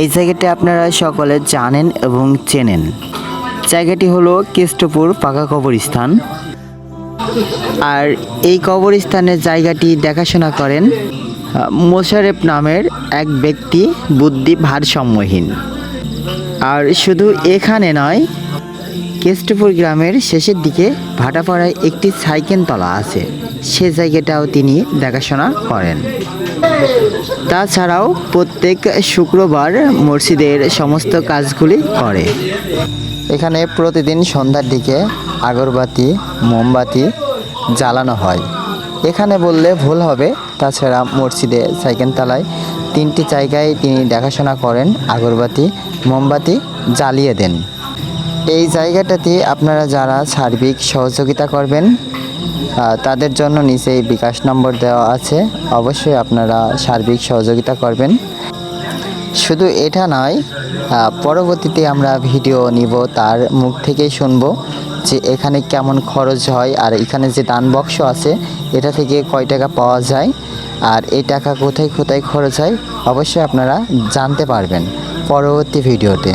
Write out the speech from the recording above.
এই জায়গাটি আপনারা সকলে জানেন এবং চেনেন। জায়গাটি হলো কেষ্টপুর পাকা কবরস্থান। আর এই কবরস্থানের জায়গাটি দেখাশোনা করেন মোশারেফ নামের এক ব্যক্তি, বুদ্ধি ভারসাম্যহীন। আর শুধু এখানে নয়, কেষ্টপুর গ্রামের শেষের দিকে ভাটাপাড়ায় একটি সাইকেল তলা আছে। সে জায়গাটাও তিনি দেখাশোনা করেন। তাছাড়াও প্রত্যেক শুক্রবার মসজিদের সমস্ত কাজগুলি করে। এখানে প্রতিদিন সন্ধ্যার দিকে আগরবাতি, মোমবাতি জ্বালানো হয়। এখানে বললে ভুল হবে, তাছাড়া মসজিদে সাইকেল তলায় তিনটি জায়গায় তিনি দেখাশোনা করেন, আগরবাতি, মোমবাতি জ্বালিয়ে দেন। এই জায়গাটাতে আপনারা যারা সার্বিক সহযোগিতা করবেন তাদের জন্য নিচেই বিকাশ নম্বর দেওয়া আছে। অবশ্যই আপনারা সার্বিক সহযোগিতা করবেন। শুধু এটা নয় পরবর্তীতে আমরা ভিডিও নিব, তার মুখ থেকেই শুনব যে এখানে কেমন খরচ হয় আর এখানে যে দান বক্স আছে, এটা থেকে কয় টাকা পাওয়া যায় আর এই টাকা কোথায় কোথায় খরচ হয়, অবশ্যই আপনারা জানতে পারবেন পরবর্তী ভিডিওতে।